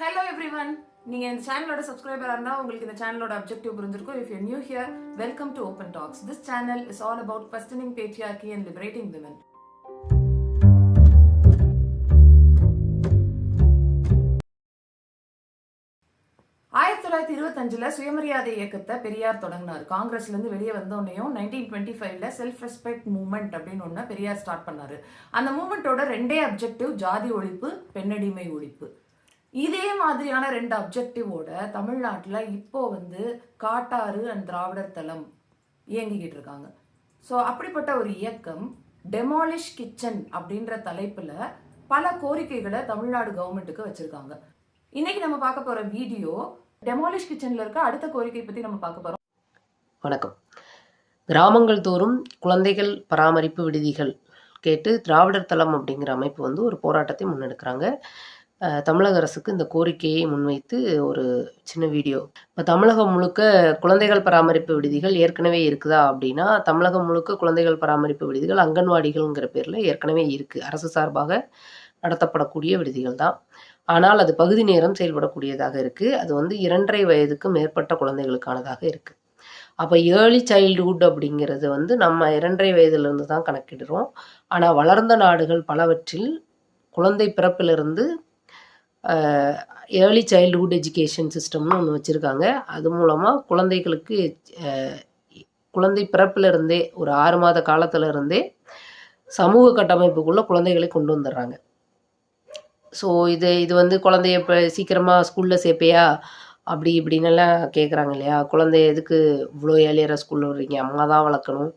Hello every one நீங்க இந்த சேனலோட சப்ஸ்கிரைபரா இருந்தா உங்களுக்கு இந்த சேனலோட அப்ஜெக்டிவ் புரிஞ்சிருக்கும். If you new here welcome to Open Talks this channel is all about questioning patriarchy and liberating women ஆயிரத்தி தொள்ளாயிரத்தி இருபத்தஞ்சுல சுயமரியாதை இயக்கத்தை பெரியார் தொடங்கினார். காங்கிரஸ்ல இருந்து வெளியே வந்தோடனையும் நைன்டீன் டுவெண்ட்டி ஃபைவ்ல செல்ஃப் ரெஸ்பெக்ட் மூவ்மெண்ட் அப்படின்னு ஒன்று பெரியார் ஸ்டார்ட் பண்ணாரு. அந்த மூவ்மெண்ட்டோட ரெண்டே அப்ஜெக்டிவ் ஜாதி ஒழிப்பு பெண்ணடிமை ஒழிப்பு. இதே மாதிரியான ரெண்டு அப்ஜெக்டிவோட தமிழ்நாட்டில் இப்போ வந்து காட்டாறு அண்ட் திராவிடர் தளம் இயங்கிக்கிட்டு இருக்காங்க. ஸோ அப்படிப்பட்ட ஒரு இயக்கம் டெமாலிஷ் கிச்சன் அப்படின்ற தலைப்பில் பல கோரிக்கைகளை தமிழ்நாடு கவர்மெண்ட்டுக்கு வச்சிருக்காங்க. இன்னைக்கு நம்ம பார்க்க போற வீடியோ டெமாலிஷ் கிச்சன்ல இருக்க அடுத்த கோரிக்கை பற்றி நம்ம பார்க்க போகிறோம் வணக்கம். கிராமங்கள் தோறும் குழந்தைகள் பராமரிப்பு விடுதிகள் கேட்டு திராவிடர் தளம் அப்படிங்கிற அமைப்பு வந்து ஒரு போராட்டத்தை முன்னெடுக்கிறாங்க. தமிழக அரசுக்கு இந்த கோரிக்கையை முன்வைத்து ஒரு சின்ன வீடியோ. இப்போ தமிழகம் முழுக்க குழந்தைகள் பராமரிப்பு விடுதிகள் ஏற்கனவே இருக்குதா அப்படின்னா தமிழகம் முழுக்க குழந்தைகள் பராமரிப்பு விடுதிகள் அங்கன்வாடிகள்ங்கிற பேரில் ஏற்கனவே இருக்குது அரசு சார்பாக நடத்தப்படக்கூடிய விடுதிகள் தான். ஆனால் அது பகுதி நேரம் செயல்படக்கூடியதாக இருக்குது அது வந்து இரண்டரை வயதுக்கு மேற்பட்ட குழந்தைகளுக்கானதாக இருக்குது அப்போ ஏர்லி சைல்டுஹுட் அப்படிங்கிறது வந்து நம்ம இரண்டரை வயதிலிருந்து தான் கணக்கிடுறோம். ஆனால் வளர்ந்த நாடுகள் பலவற்றில் குழந்தை பிறப்பிலிருந்து ஏர்லி சைல்டுஹுட் எஜுகேஷன் சிஸ்டம்னு ஒன்று வச்சுருக்காங்க. அது மூலமாக குழந்தைகளுக்கு குழந்தை பிறப்பிலிருந்தே ஒரு ஆறு மாத காலத்திலிருந்தே சமூக கட்டமைப்புக்குள்ளே குழந்தைகளை கொண்டு வந்துடுறாங்க. ஸோ இது இது வந்து குழந்தைய இப்போ சீக்கிரமாக ஸ்கூலில் சேர்ப்பையா? அப்படி இப்படின்னுலாம் கேட்குறாங்க இல்லையா? குழந்தைய எதுக்கு இவ்வளோ ஏழியரை ஸ்கூலில் விடுறீங்க அம்மா தான் வளர்க்கணும்.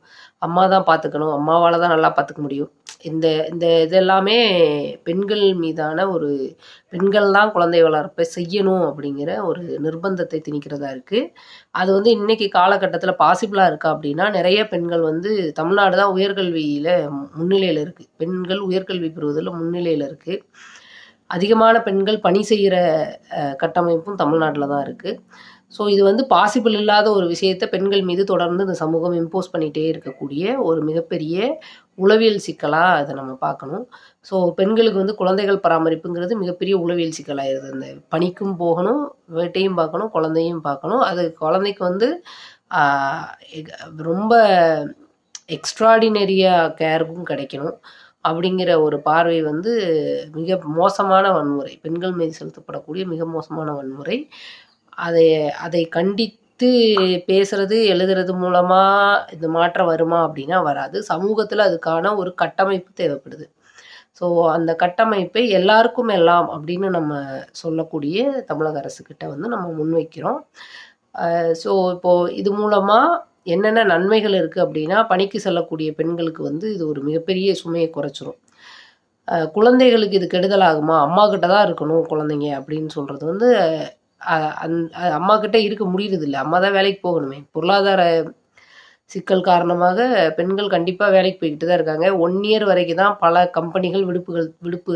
அம்மா தான் பார்த்துக்கணும் அம்மாவால் தான் நல்லா பார்த்துக்க முடியும். இந்த இந்த இதெல்லாமே பெண்கள் மீதான ஒரு பெண்கள் தான் குழந்தை வளர்ப்பை செய்யணும் அப்படிங்கிற ஒரு நிர்பந்தத்தை திணிக்கிறதா இருக்குது அது வந்து இன்றைக்கி காலகட்டத்தில் பாசிபிளாக இருக்கா அப்படின்னா நிறைய பெண்கள் வந்து தமிழ்நாடு தான் உயர்கல்வியில் முன்னிலையில் இருக்குது பெண்கள் உயர்கல்வி பெறுவதில் முன்னிலையில் இருக்குது அதிகமான பெண்கள் பணி செய்கிற கட்டமைப்பும் தமிழ்நாட்டில் தான் இருக்குது ஸோ இது வந்து பாசிபிள் இல்லாத ஒரு விஷயத்தை பெண்கள் மீது தொடர்ந்து இந்த சமூகம் இம்போஸ் பண்ணிகிட்டே இருக்கக்கூடிய ஒரு மிகப்பெரிய உளவியல் சிக்கலாக அதை நம்ம பார்க்கணும். ஸோ பெண்களுக்கு வந்து குழந்தைகள் பராமரிப்புங்கிறது மிகப்பெரிய உளவியல் சிக்கலாயிருது. இந்த பணிக்கும் போகணும் வேட்டையும் பார்க்கணும் குழந்தையும் பார்க்கணும். அது குழந்தைக்கு வந்து ரொம்ப எக்ஸ்ட்ராடினரியாக கேருக்கும் கிடைக்கணும் அப்படிங்கிற ஒரு பார்வை வந்து மிக மோசமான வன்முறை. பெண்கள் மீது செலுத்தப்படக்கூடிய மிக மோசமான வன்முறை. அதை அதை கண்டித்து பேசுறது எழுதுறது மூலமாக இந்த மாற்றம் வருமா அப்படின்னா வராது. சமூகத்தில் அதுக்கான ஒரு கட்டமைப்பு தேவைப்படுது. ஸோ அந்த கட்டமைப்பை எல்லாருக்கும் எல்லாம் அப்படின்னு நம்ம சொல்லக்கூடிய தமிழக அரசுக்கிட்ட வந்து நம்ம முன்வைக்கிறோம். ஸோ இப்போது இது மூலமாக என்னென்ன நன்மைகள் இருக்குது அப்படின்னா பணிக்கு செல்லக்கூடிய பெண்களுக்கு வந்து இது ஒரு மிகப்பெரிய சுமையை குறைச்சிரும். குழந்தைகளுக்கு இது கெடுதல் ஆகுமா? அம்மா கிட்ட தான் இருக்கணும் குழந்தைங்க அப்படின்னு சொல்கிறது வந்து அந் அம்மா கிட்ட இருக்க முடியறது இல்லை அம்மா தான் வேலைக்கு போகணுமே. பொருளாதார சிக்கல் காரணமாக பெண்கள் கண்டிப்பாக வேலைக்கு போய்கிட்டு தான் இருக்காங்க. ஒன் இயர் வரைக்கும் தான் பல கம்பெனிகள் விடுப்புகள் விடுப்பு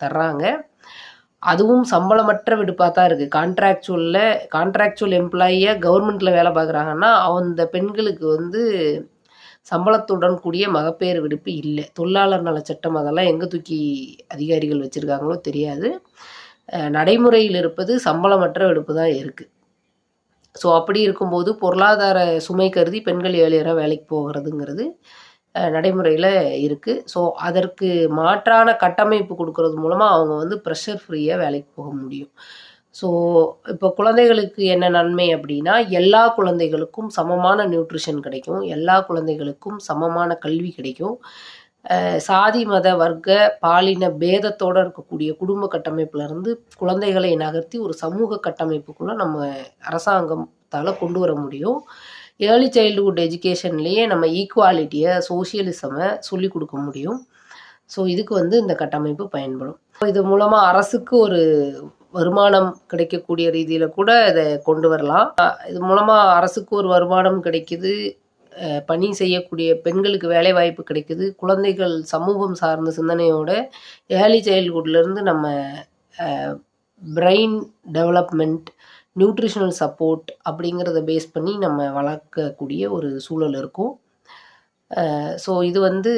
தர்றாங்க. அதுவும் சம்பளமற்ற விடுப்பாக தான் இருக்குது கான்ட்ராக்சுவலில் கான்ட்ராக்சுவல் எம்ப்ளாயியாக கவர்மெண்ட்டில் வேலை பார்க்குறாங்கன்னா அந்த பெண்களுக்கு வந்து சம்பளத்துடன் கூடிய மகப்பேறு விடுப்பு இல்லை. தொழிலாளர் நல சட்டம் அதெல்லாம் எங்கே தூக்கி அதிகாரிகள் வச்சுருக்காங்களோ தெரியாது. நடைமுறையில் இருப்பது சம்பளமற்ற விடுப்பு தான் இருக்குது ஸோ அப்படி இருக்கும்போது பொருளாதார சுமை கருதி பெண்கள் ஏழையராக வேலைக்கு போகிறதுங்கிறது நடைமுறையில் இருக்குது ஸோ அதற்கு மாற்றான கட்டமைப்பு கொடுக்கறது மூலமாக அவங்க வந்து ப்ரெஷர் ஃப்ரீயாக வேலைக்கு போக முடியும். ஸோ இப்போ குழந்தைகளுக்கு என்ன நன்மை அப்படின்னா எல்லா குழந்தைகளுக்கும் சமமான நியூட்ரிஷன் கிடைக்கும். எல்லா குழந்தைகளுக்கும் சமமான கல்வி கிடைக்கும். சாதி மத வர்க்க பாலின பேதத்தோடு இருக்கக்கூடிய குடும்ப கட்டமைப்புலேருந்து குழந்தைகளை நகர்த்தி ஒரு சமூக கட்டமைப்புக்குள்ளே நம்ம அரசாங்கத்தால் கொண்டு வர முடியும். ஏர்லி சைல்டுஹுட் எஜுகேஷன்லேயே நம்ம ஈக்குவாலிட்டியை சோஷியலிசமை சொல்லி கொடுக்க முடியும். ஸோ இதுக்கு வந்து இந்த கட்டமைப்பு பயன்படும். இது மூலமாக அரசுக்கு ஒரு வருமானம் கிடைக்கக்கூடிய ரீதியில் கூட இதை கொண்டு வரலாம். இது மூலமாக அரசுக்கு ஒரு வருமானம் கிடைக்குது. பணி செய்யக்கூடிய பெண்களுக்கு வேலை வாய்ப்பு கிடைக்குது. குழந்தைகள் சமூகம் சார்ந்த சிந்தனையோட ஏர்லி சைல்ட்ஹுட்லேருந்து நம்ம பிரெயின் டெவலப்மெண்ட் நியூட்ரிஷனல் சப்போர்ட் அப்படிங்கிறத பேஸ் பண்ணி நம்ம வளர்க்கக்கூடிய ஒரு சூழல் இருக்கும். ஸோ இது வந்து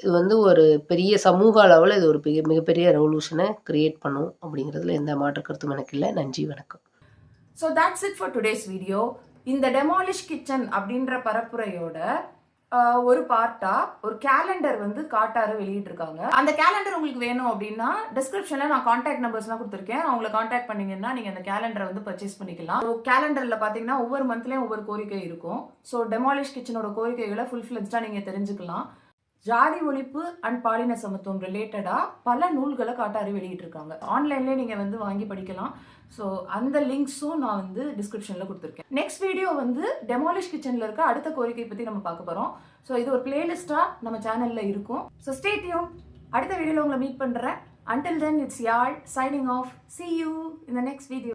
இது வந்து ஒரு பெரிய சமூக அளவில் இது ஒரு பெரிய மிகப்பெரிய ரெவல்யூஷனை கிரியேட் பண்ணும் அப்படிங்கிறதுல எந்த மாற்று கருத்தும் எனக்கு இல்லை. நன்றி வணக்கம். So that's it for today's video இந்த டெமாலிஷ் கிச்சன் அப்படின்ற பரப்புரையோட ஒரு பார்ட்டா ஒரு கேலண்டர் வந்து காட்டார வெளியிட்டிருக்காங்க. அந்த கேலண்டர் உங்களுக்கு வேணும் அப்படின்னா டிஸ்கிரிப்ஷன்ல நான் காண்டாக்ட் நம்பர்ஸ்லாம் கொடுத்துருக்கேன். அவங்கள காண்டாக்ட் பண்ணீங்கன்னா நீங்க அந்த கேலண்டரை வந்து பர்ச்சேஸ் பண்ணிக்கலாம். ஸோ கேலண்டர்ல பாத்தீங்கன்னா ஒவ்வொரு மந்த்லயும் ஒவ்வொரு கோரிக்கை இருக்கும். ஸோ டெமாலிஷ் கிச்சனோட கோரிக்கைகளை ஃபுல் ஃபிளெஜ்டா நீங்க தெரிஞ்சுக்கலாம். ஜாதி ஒழிப்பு அண்ட் பாலின சமத்துவம் ரிலேட்டடாக பல நூல்களை காட்டாரு வெளியிட்டிருக்காங்க. ஆன்லைன்லேயே நீங்கள் வந்து வாங்கி படிக்கலாம். ஸோ அந்த லிங்க்ஸும் நான் வந்து டிஸ்கிரிப்ஷனில் கொடுத்துருக்கேன். நெக்ஸ்ட் வீடியோ வந்து டெமாலிஷ் கிச்சனில் இருக்க அடுத்த கோரிக்கை பற்றி நம்ம பார்க்க போகிறோம் ஸோ இது ஒரு பிளேலிஸ்ட்டாக நம்ம சேனலில் இருக்கும். ஸோ ஸ்டேட்யூன் அடுத்த வீடியோவில் உங்களை மீட் பண்ணுறேன் until then it's Yazh signing off see you இந்த நெக்ஸ்ட் வீடியோ